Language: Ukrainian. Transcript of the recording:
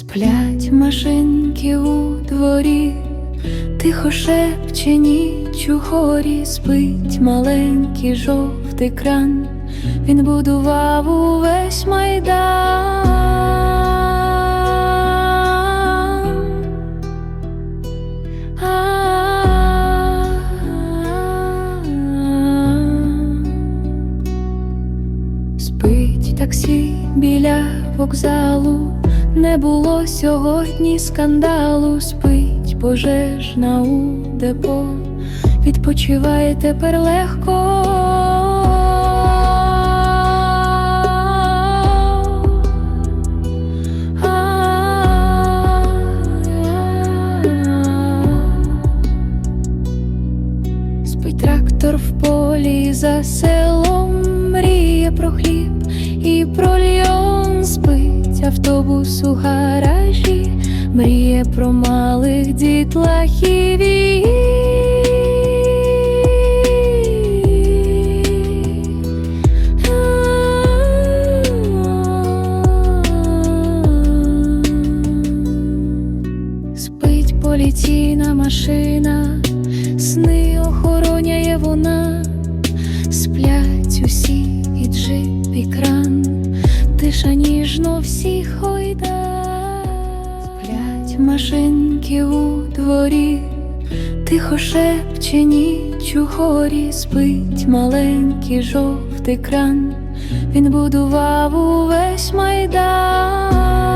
Сплять машинки у дворі, тихо шепче ніч у горі, спить маленький жовтий кран, він будував увесь майдан. Спить таксі біля вокзалу, не було сьогодні скандалу, спить пожежна у депо, відпочиває тепер легко. Спить трактор в полі за автобус у гаражі, мріє про малих дітлахів. і- Спить поліційна машина, сни охороняє вона, сплять усі і джип, і кран, тиша ніжно всіх ойда, сплять. Машинки у дворі, тихо шепче ніч у горі, спить маленький жовтий кран, він будував увесь майдан.